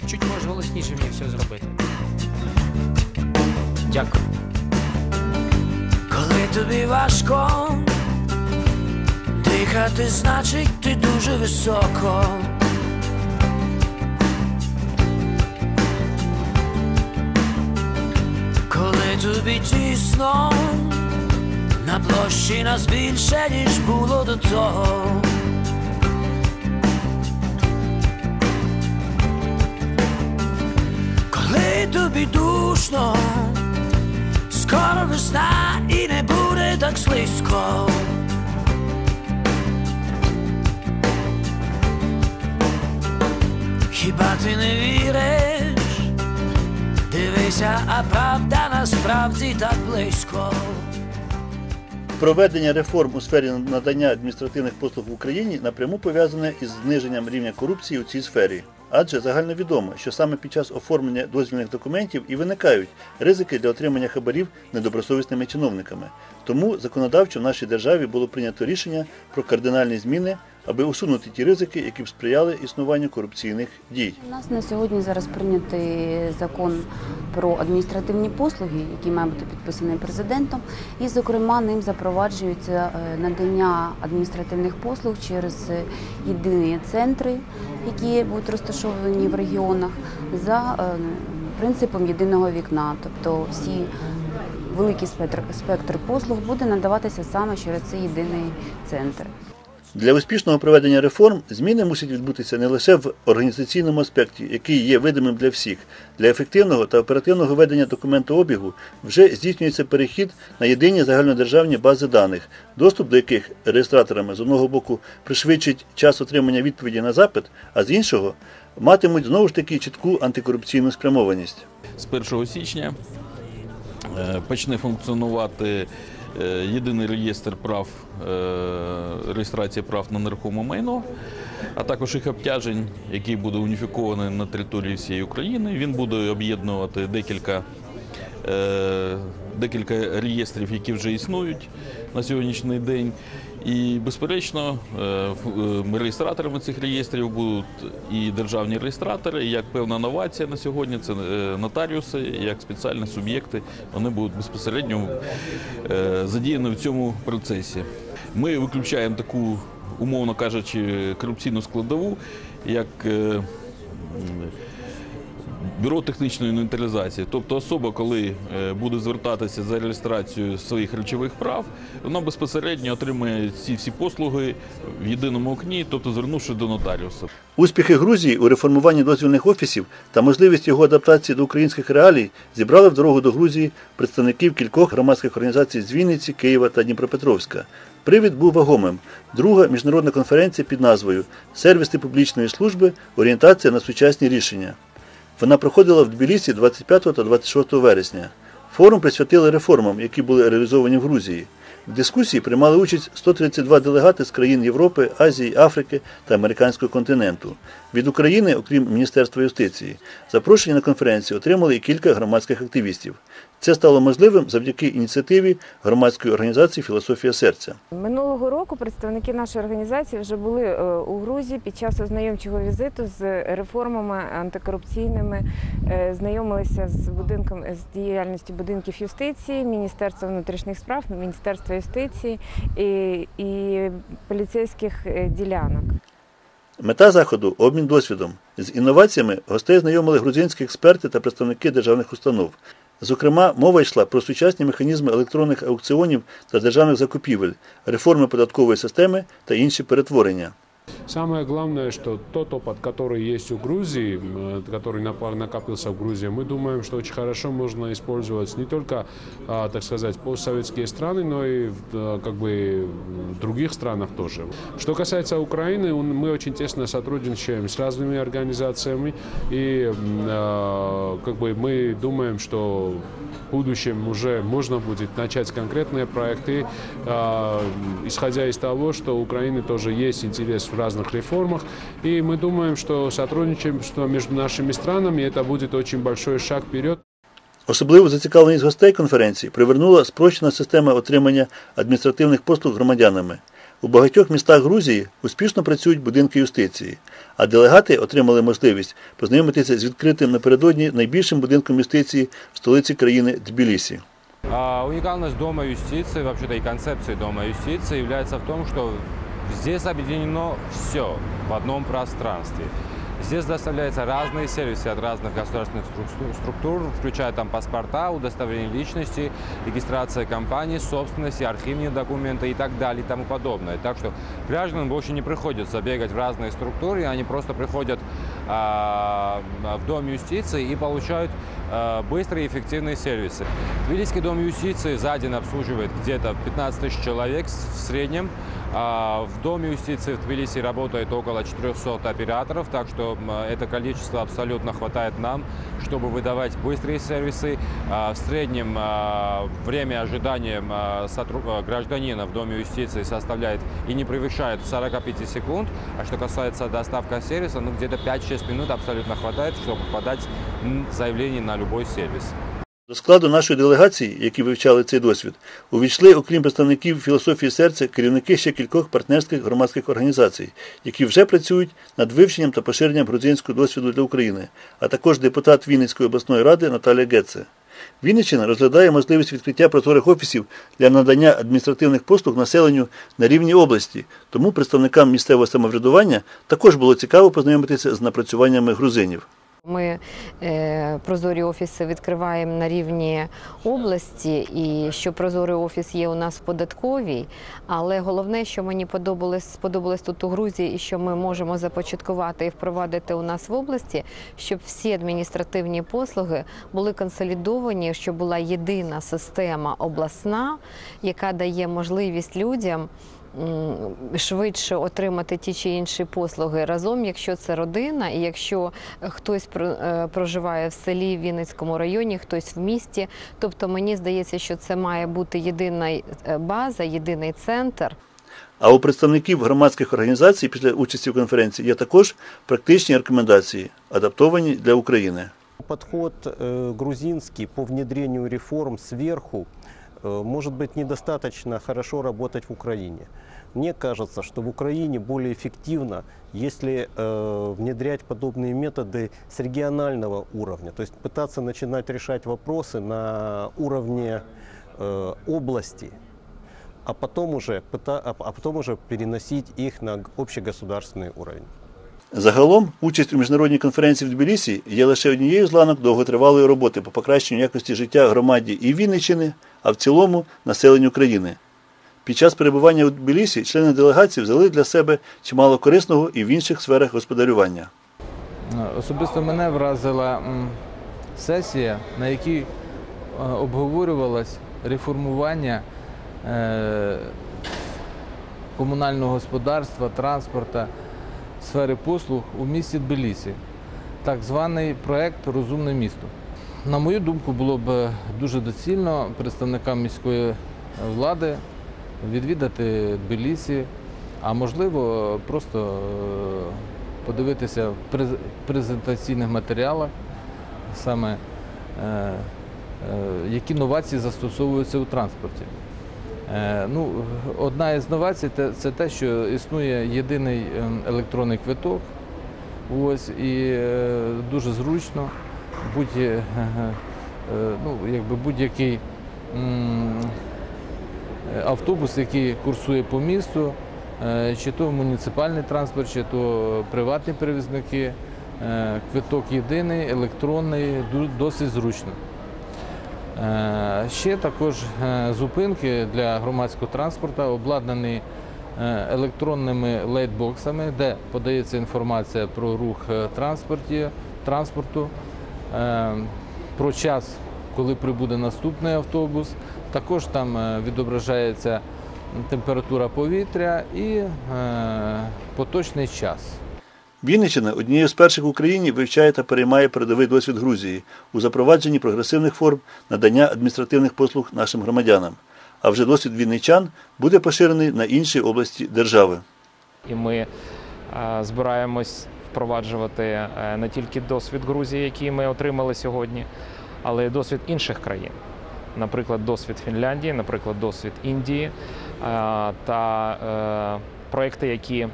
чуть-чуть можеш голосніше мені все зробити. Дякую. Коли тобі важко дихати, значить ти дуже високо. Коли тобі тісно, на площі нас більше, ніж було до того. Тобі душно, скоро весна і не буде так слизько. Хіба ти не віриш? Дивися, а правда насправді так близько. Проведення реформ у сфері надання адміністративних послуг в Україні напряму пов'язане із зниженням рівня корупції у цій сфері. Адже загальновідомо, що саме під час оформлення дозвільних документів і виникають ризики для отримання хабарів недобросовісними чиновниками. Тому законодавчо в нашій державі було прийнято рішення про кардинальні зміни, аби усунути ті ризики, які б сприяли існуванню корупційних дій. У нас на сьогодні зараз прийнятий закон про адміністративні послуги, який має бути підписаний президентом, і, зокрема, ним запроваджується е, надання адміністративних послуг через єдині центри, які будуть розташовані в регіонах, за е, принципом єдиного вікна, тобто всі. Великий спектр, спектр послуг буде надаватися саме через цей єдиний центр. Для успішного проведення реформ зміни мусять відбутися не лише в організаційному аспекті, який є видимим для всіх. Для ефективного та оперативного ведення документообігу вже здійснюється перехід на єдині загальнодержавні бази даних, доступ до яких реєстраторами з одного боку пришвидшить час отримання відповіді на запит, а з іншого матимуть знову ж таки чітку антикорупційну спрямованість. з 1 січня е, почне функціонувати єдиний реєстр прав е, реєстрації прав на нерухоме майно, а також їх обтяжень, який буде уніфікований на території всієї України. Він буде об'єднувати декілька. Декілька реєстрів, які вже існують на сьогоднішній день. І, безперечно, е, е, реєстраторами цих реєстрів будуть і державні реєстратори, і як певна новація на сьогодні, це е, нотаріуси, як спеціальні суб'єкти, вони будуть безпосередньо задіяні в цьому процесі. Ми виключаємо таку, умовно кажучи, корупційну складову, як Бюро технічної інвентаризації, тобто особа, коли е, буде звертатися за реєстрацією своїх речових прав, вона безпосередньо отримає ці всі послуги в єдиному окні, тобто звернувши до нотаріуса. Успіхи Грузії у реформуванні дозвільних офісів та можливість його адаптації до українських реалій зібрали в дорогу до Грузії представників кількох громадських організацій з Вінниці, Києва та Дніпропетровська. Привід був вагомим. Друга міжнародна конференція під назвою Сервіси публічної служби. Орієнтація на сучасні рішення. Вона проходила в Тбілісі 25 та 26 вересня. Форум присвятили реформам, які були реалізовані в Грузії. В дискусії приймали участь 132 делегати з країн Європи, Азії, Африки та американського континенту. Від України, окрім Міністерства юстиції, запрошення на конференцію отримали і кілька громадських активістів. Це стало можливим завдяки ініціативі громадської організації Філософія серця. Минулого року представники нашої організації вже були е, у Грузії під час ознайомчого візиту з реформами антикорупційними, е, знайомилися з будинком з діяльністю будинків юстиції, Міністерства внутрішніх справ, Міністерства юстиції і, і поліцейських е, ділянок. Мета заходу обмін досвідом. З інноваціями гостей знайомили грузинські експерти та представники державних установ. Зокрема, мова йшла про сучасні механізми електронних аукціонів та державних закупівель, реформи податкової системи та інші перетворення. Самое главное, что тот опыт, который есть у Грузии, м, который накопился в Грузии, мы думаем, что очень хорошо можно использовать не только, а, так сказать, постсоветские страны, но и а, как бы в других странах тоже. Что касается Украины, мы очень тесно сотрудничаем с разными организациями, и а, как бы мы думаем, что в будущем уже можно будет начать конкретные проекты, а, исходя из того, что у Украины тоже есть интерес в разных реформах. И мы думаем, что сотрудничество между нашими странами это будет очень большой шаг вперед. Особливу зацікавленість гостей конференції привернула спрощена система отримання адміністративних послуг громадянами. У багатьох містах Грузії успішно працюють будинки юстиції, а делегати отримали можливість познайомитися з відкритим напередодні найбільшим будинком юстиції в столиці країни Тбілісі. Унікальність Уникальность Дома юстиции, вообще-то и концепции Дома юстиции является в том, что здесь объединено все в одном пространстве. Здесь доставляются разные сервисы от разных государственных структур, включая там паспорта, удостоверение личности, регистрация компаний, собственности, архивные документы и так далее и тому подобное. Так что гражданам больше не приходится бегать в разные структуры, они просто приходят а, в Дом юстиции и получают а, быстрые и эффективные сервисы. Тбилисский Дом юстиции за день обслуживает где-то 15 тысяч человек в среднем. А, В Доме юстиции в Тбилиси работает около 400 операторов, так что это количество абсолютно хватает нам, чтобы выдавать быстрые сервисы. А, В среднем а, время ожидания гражданина в Доме юстиции составляет и не превышает 45 секунд. А что касается доставка сервиса, ну где-то 5-6 минут абсолютно хватает, чтобы подать заявление на любой сервис. До складу нашої делегації, які вивчали цей досвід, увійшли, окрім представників філософії серця, керівники ще кількох партнерських громадських організацій, які вже працюють над вивченням та поширенням грузинського досвіду для України, а також депутат Вінницької обласної ради Наталія Гетце. Вінниччина розглядає можливість відкриття прозорих офісів для надання адміністративних послуг населенню на рівні області, тому представникам місцевого самоврядування також було цікаво познайомитися з напрацюваннями грузинів. Ми е, прозорі офіси відкриваємо на рівні області, і що прозорий офіс є у нас податковій. Але головне, що мені подобалось, сподобалось тут у Грузії, і що ми можемо започаткувати і впровадити у нас в області, щоб всі адміністративні послуги були консолідовані, щоб була єдина система обласна, яка дає можливість людям швидше отримати ті чи інші послуги разом, якщо це родина, і якщо хтось е, проживає в селі в Вінницькому районі, хтось в місті. Тобто мені здається, що це має бути єдина е, база, єдиний центр. А у представників громадських організацій після участі в конференції є також практичні рекомендації, адаптовані для України. Подход грузинский по внедрению реформ сверху э, может быть недостаточно хорошо работать в Украине. Мне кажется, что в Украине более эффективно, если э, внедрять подобные методы с регионального уровня, то есть пытаться начинать решать вопросы на уровне э, области, а потом уже, а а потом уже переносить их на общегосударственный уровень. Загалом, участь у міжнародній конференції в Тбілісі є лише однією з ланок довготривалої роботи по покращенню якості життя громаді і Вінниччини, а в цілому населенню країни. Під час перебування у Тбілісі члени делегації взяли для себе чимало корисного і в інших сферах господарювання. Особисто мене вразила сесія, на якій е, обговорювалось реформування е, комунального господарства, транспорту, сфери послуг у місті Тбілісі. Так званий проект Розумне місто. На мою думку, було б дуже доцільно представникам міської влади відвідати Тбілісі, а можливо просто е, подивитися в презентаційних матеріалах, саме е, е, які новації застосовуються у транспорті. Е, Ну, одна із новацій це те, що існує єдиний ем, електронний квиток. Ось, і е, дуже зручно будь, е, ну, якби будь-який автобус, який курсує по місту, чи то муніципальний транспорт, чи то приватні перевізники. Квиток єдиний, електронний, досить зручно. Е, Ще також е, зупинки для громадського транспорту обладнані е, електронними лейтбоксами, де подається інформація про рух транспорту, про час, коли прибуде наступний автобус. Також там відображається температура повітря і поточний час. Вінниччина однією з перших в Україні вивчає та переймає передовий досвід Грузії у запровадженні прогресивних форм надання адміністративних послуг нашим громадянам. А вже досвід вінничан буде поширений на інші області держави. І ми е, збираємось впроваджувати е, не тільки досвід Грузії, який ми отримали сьогодні, але й досвід інших країн. Наприклад, досвід Фінляндії, наприклад, досвід Індії, та е, проекти, які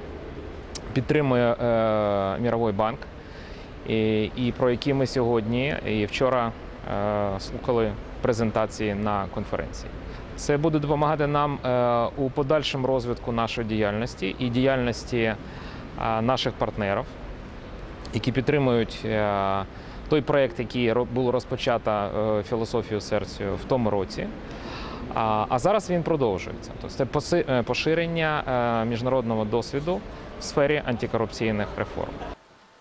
підтримує е, Міровий банк, і, і про які ми сьогодні і вчора е, слухали презентації на конференції. Це буде допомагати нам е, у подальшому розвитку нашої діяльності і діяльності е, наших партнерів, які підтримують е, той проєкт, який був розпочато е, філософію серцю в тому році. А, а зараз він продовжується. Тобто це е, поширення е, міжнародного досвіду в сфері антикорупційних реформ.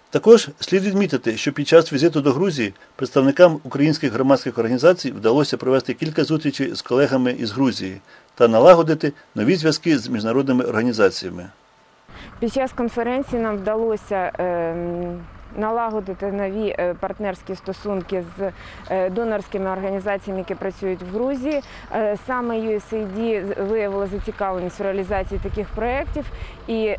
Також слід відмітити, що під час візиту до Грузії представникам українських громадських організацій вдалося провести кілька зустрічей з колегами із Грузії та налагодити нові зв'язки з міжнародними організаціями. Під час конференції нам вдалося ем, налагодити нові е, партнерські стосунки з е, донорськими організаціями, які працюють в Грузії. Е, Саме USAID виявила зацікавленість в реалізації таких проєктів і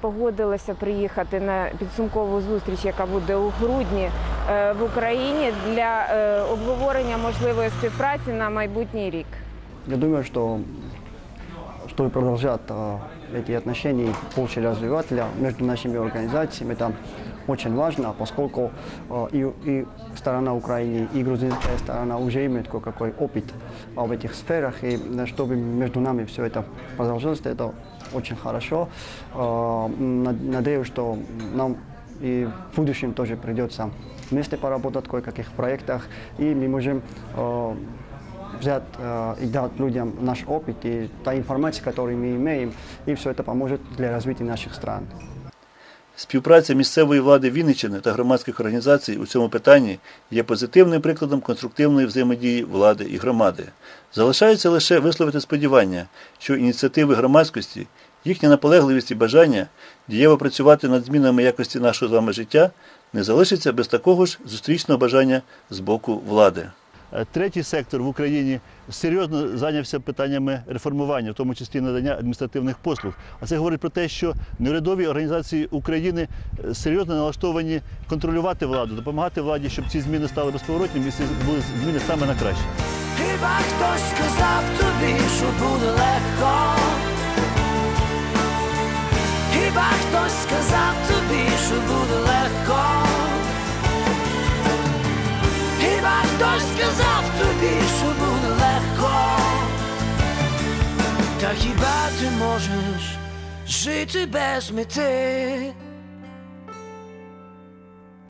погодилася приїхати на підсумкову зустріч, яка буде у грудні в Україні для обговорення можливої співпраці на майбутній рік. Я думаю, чтобы продолжать э, эти отношения и больше развивать для- между нашими организациями, это очень важно, поскольку э, и, и сторона Украины, и грузинская сторона уже имеют кое-какой опыт э, в этих сферах, и э, чтобы между нами все это продолжилось, это очень хорошо. Э, над- Надеюсь, что нам и в будущем тоже придется вместе поработать в кое-каких проектах, и мы можем э, взять э, и дать людям наш опыт и та информация, которую мы имеем, и все это поможет для развития наших стран. Співпраця місцевої влади Вінниччини та громадських організацій у цьому питанні є позитивним прикладом конструктивної взаємодії влади і громади. Залишається лише висловити сподівання, що ініціативи громадськості, їхня наполегливість і бажання дієво працювати над змінами якості нашого з вами життя не залишиться без такого ж зустрічного бажання з боку влади. Третій сектор в Україні серйозно зайнявся питаннями реформування, в тому числі надання адміністративних послуг. А це говорить про те, що неурядові організації України е, серйозно налаштовані контролювати владу, допомагати владі, щоб ці зміни стали безповоротними і були зміни саме на краще. Хіба хтось сказав тобі, що буде легко? Та хіба ти можеш жити без мети?